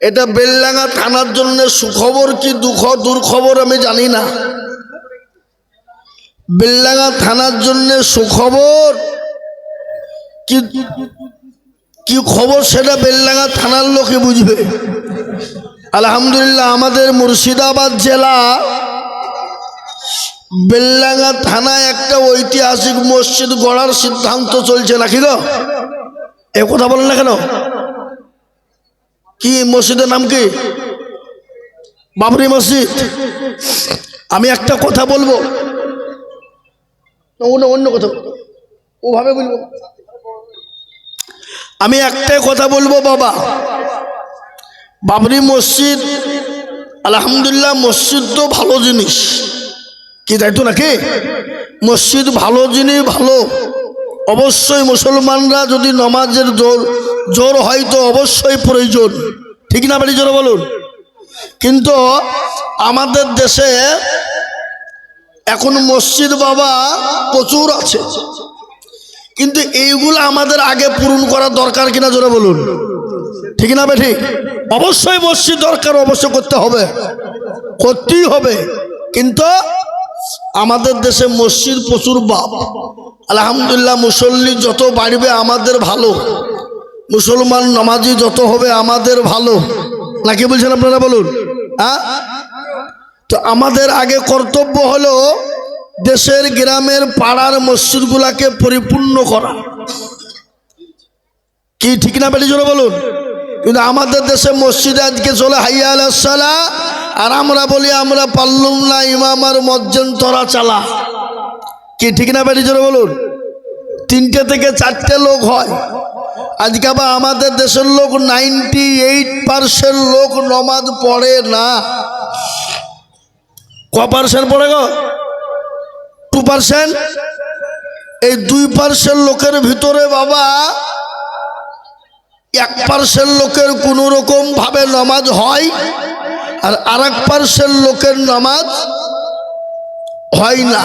এটা বেলডাঙ্গা থানার জন্য সুখবর কি দুঃখ, দুর্খবর আমি জানি না। বেলডাঙ্গা থানার জন্য সুখবর কি কি খবর সেটা বেলডাঙ্গা থানার লোকে বুঝবে। আলহামদুলিল্লাহ আমাদের মুর্শিদাবাদ জেলা বেলডাঙ্গা থানায় একটা ঐতিহাসিক মসজিদ গড়ার সিদ্ধান্ত চলছে নাকি গো এ কথা বলেন না কেন? কি মসজিদের নাম কি? বাবরি মসজিদ। আমি একটা কথা বলব। অন্য কথা। ওভাবে বলব। আমি একটাই কথা বলব, বাবা। বাবরি মসজিদ, আলহামদুলিল্লাহ, মসজিদ তো ভালো জিনিস। কি, তাই তো নাকি? মসজিদ ভালো জিনিস, ভালো। অবশ্যই মুসলমানরা যদি নমাজের জোর জোর হয় তো অবশ্যই প্রয়োজন। ঠিক না বাড়ি জোরে বলুন? কিন্তু আমাদের দেশে এখন মসজিদ বাবা প্রচুর আছে। কিন্তু এইগুলো আমাদের আগে পূরণ করা দরকার কিনা জোরে বলুন? ঠিক না বেঠিক অবশ্যই মসজিদ দরকার, অবশ্যই করতে হবে। করতেই হবে। কিন্তু আমাদের দেশে মসজিদ প্রচুর বাপ। আলহামদুলিল্লাহ, মুসল্লি যত বাড়বে আমাদের ভালো। মুসলমান নামাজি যত হবে আমাদের ভালো। নাকি বলছেন আপনারা বলুন? হ্যাঁ? তো আমাদের আগে কর্তব্য হলো দেশের গ্রামের পাড়ার মসজিদগুলাকে পরিপূর্ণ করা। কি ঠিক না বলুন? কিন্তু আমাদের দেশে মসজিদে আজকে চলে, হাইয়া আলাহ আর আমরা বলি, আমরা পারলুম না, ইমাম আর মজ্জেন তরা চালা। কি, ঠিক না বেটি, জোরে বলুন? তিনটে থেকে চারটে লোক হয়। আজকে আবার আমাদের দেশের লোক নাইনটি এইট পার্সেন্ট লোক নমাজ পড়ে না। ক পার্সেন্ট পড়ে গো? Two percent? এই দুই পার্সেন্ট লোকের ভিতরে বাবা, এক পার্সেন্ট লোকের কোনো রকম ভাবে নামাজ হয়। আর আর এক পার্সেন্ট লোকের নামাজ হয় না।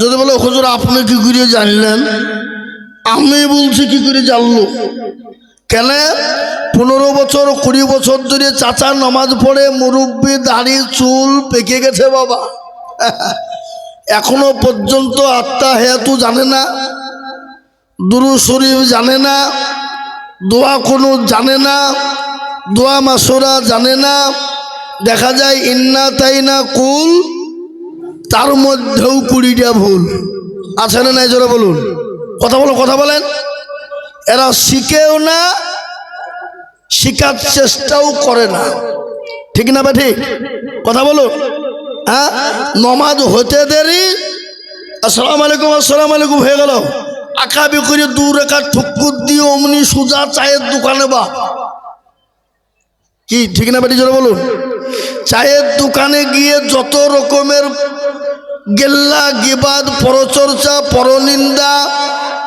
যদি বলে, হুজুর, আপনি কি করে জানলেন? আমি বলছি, কি করে জানলো? কেন? পনেরো বছর, কুড়ি বছর ধরে চাচা নামাজ পড়ে, মুরব্বী দাড়ি, চুল পেকে গেছে বাবা। এখনও পর্যন্ত আত্মা হেতু জানে না, দুরু শরীফ জানে না, দোয়া কোনো জানে না, দোয়া মাসুরা জানে না দেখা যায়, ইন্না তাই না কুল তার মধ্যেও কুড়িটা ভুল। আছে না নাই, জোরে বলুন। কথা বলো, কথা বলেন। এরা শিখেও না, শিখার চেষ্টাও করে না। ঠিক না বা ঠিক? কথা বলো হ্যাঁ? নমাজ হতে দেরি। আসসালাম আলাইকুম আসসালাম আলাইকুম, হয়ে গেল। আঁকা করে দু রেখা ঠুকুর দিয়ে অমনি সুজা চায়ের দোকানে বা। কি, ঠিক না বেটি, জোরে বলুন? চায়ের দোকানে গিয়ে যত রকমের গেল্লা, গিবাদ, পরচর্চা, পরনিন্দা,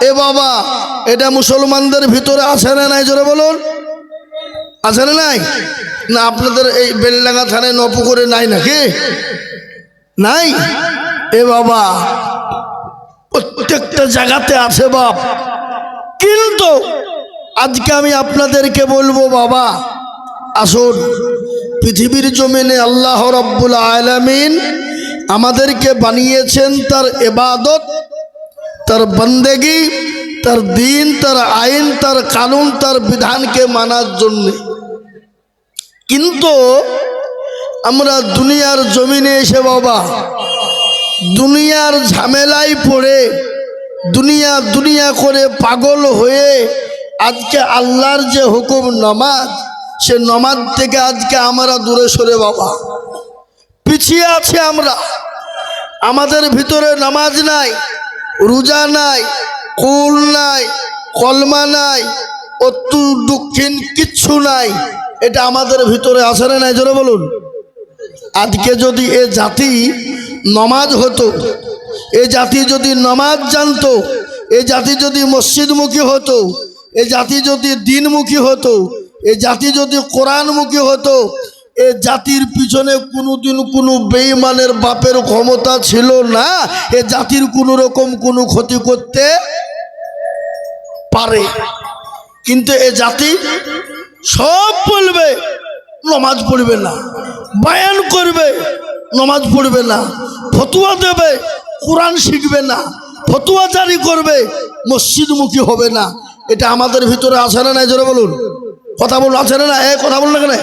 এ বাবা, এটা মুসলমানদের ভিতরে আছে না নাই, জোরে বলুন? আছে না নাই? না, আপনাদের এই বেলডাঙ্গা থানায় নপুকুরে নাই নাকি? নাই? এ বাবা, প্রত্যেকটা জায়গাতে আছে বাপ। কিন্তু আজকে আমি আপনাদেরকে বলব, বাবা আসুন, পৃথিবীর জমিনে আল্লাহ রব্বুল আলামিন আমাদেরকে বানিয়েছেন তার এবাদত তার বন্দেগি, তার দিন, তার আইন, তার কানুন, তার বিধানকে মানার জন্যে। কিন্তু আমরা দুনিয়ার জমিনে এসে বাবা, দুনিয়ার ঝামেলায় পড়ে, দুনিয়া দুনিয়া করে পাগল হয়ে আজকে আল্লাহর যে হুকুম নমাজ সে নমাজ থেকে আজকে আমরা দূরে সরে বাবা। পিছিয়ে আছে আমরা। আমাদের ভিতরে নামাজ নাই, রোজা নাই, কুল নাই, কলমা নাই অত্যু দক্ষিণ কিচ্ছু নাই। এটা আমাদের ভিতরে আসে না নাই, জোরে বলুন। আজকে যদি এ জাতি নমাজ হতো, এ জাতি যদি নমাজ জানতো, এ জাতি যদি মসজিদমুখী হতো, এ জাতি যদি দিনমুখী হতো এ জাতি যদি কোরআনমুখী হতো, এ জাতির পিছনে কোনোদিন কোনো বেইমানের বাপের ক্ষমতা ছিল না। এ জাতির কোনো রকম কোনো ক্ষতি করতে পারে। কিন্তু এ জাতি সব বলবে নমাজ পড়বে না। বায়ান করবে, নমাজ পড়বে না। ফতুয়া দেবে, কোরআন শিখবে না। ফতুয়া জারি করবে, মসজিদমুখী হবে না। এটা আমাদের ভিতরে আছে না নাই? জোরে বলুন। কথা বলুন আছে না এ, কথা বলুন না?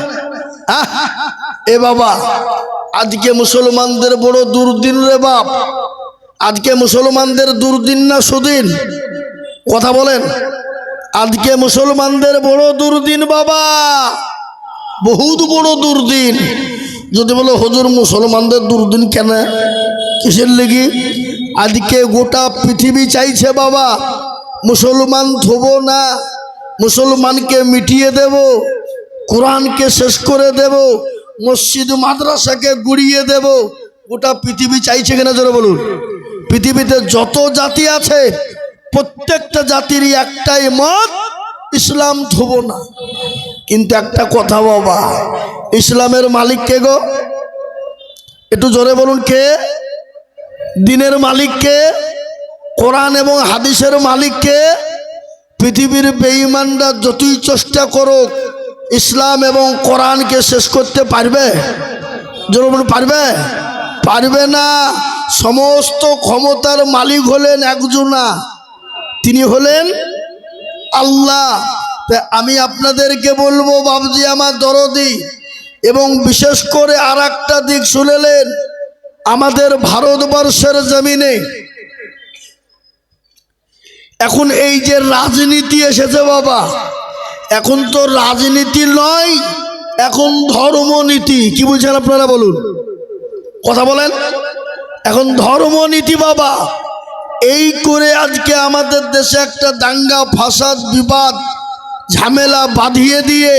এ বাবা, আজকে মুসলমানদের বড় দুর্দিন রে বাপ। আজকে মুসলমানদের দুর্দিন না সুদিন? কথা বলেন। আজকে মুসলমানদের বড় দুর্দিন বাবা। বহুত বড় দুর্দিন। যদি বলো, হজুর, মুসলমানদের দুর্দিন কেন? কিসের লেগে? আজকে গোটা পৃথিবী চাইছে বাবা, মুসলমান থব না। মুসলমানকে মিটিয়ে দেব, কোরআনকে শেষ করে দেব, মসজিদ মাদ্রাসাকে গুড়িয়ে দেব। গোটা পৃথিবী চাইছে কিনা জোরে বলুন? পৃথিবীতে যত জাতি আছে, প্রত্যেকটা জাতিরই একটাই মত, ইসলাম থব না। কিন্তু একটা কথা বাবা, ইসলামের মালিক কে গো? একটু জোরে বলুন কে? দিনের মালিক কে? কোরআন এবং হাদিসের মালিক কে? পৃথিবীর বেঈমানরা যতই চেষ্টা করুক ইসলাম এবং কোরআনকে শেষ করতে পারবে? জোরে পারবে? পারবে না। সমস্ত ক্ষমতার মালিক হলেন একজনা তিনি হলেন আল্লাহ। আমি আপনাদেরকে বলব, বাবজি, আমার দরদি, এবং বিশেষ করে আর দিক শুনেলেন, আমাদের ভারতবর্ষের জমিনে এখন এই যে রাজনীতি এসেছে বাবা, এখন তো রাজনীতি নয়, এখন ধর্মনীতি। কি বুঝছেন আপনারা বলুন? কথা বলেন। এখন ধর্মনীতি বাবা, এই করে আজকে আমাদের দেশে একটা দাঙ্গা, ফাসাদ, বিবাদ, ঝামেলা বাঁধিয়ে দিয়ে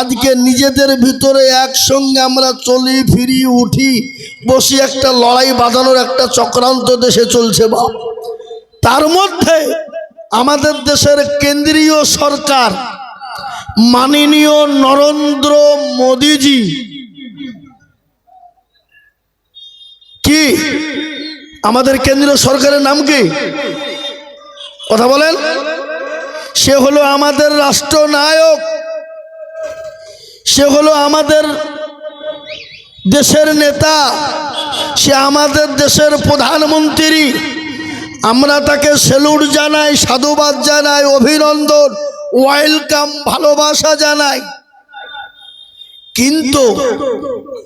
আজকে নিজেদের ভিতরে একসঙ্গে আমরা চলি, ফিরি, উঠি, বসি একটা লড়াই বাঁধানোর একটা চক্রান্ত দেশে চলছে বা তার মধ্যে আমাদের দেশের কেন্দ্রীয় সরকার মাননীয় নরেন্দ্র মোদিজি কি? আমাদের কেন্দ্রীয় সরকারের নাম কি? কথা বলেন। সে হলো আমাদের রাষ্ট্রনায়ক। সে হলো আমাদের দেশের নেতা। সে আমাদের দেশের প্রধানমন্ত্রী। আমরা তাকে সেলুট জানাই, সাধুবাদ জানাই, অভিনন্দন, ওয়েলকাম, ভালোবাসা জানাই। কিন্তু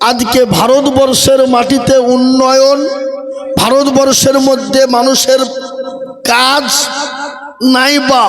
আজকে ভারতবর্ষের মাটিতে উন্নয়ন, ভারতবর্ষের মধ্যে মানুষের কাজ নাই বা।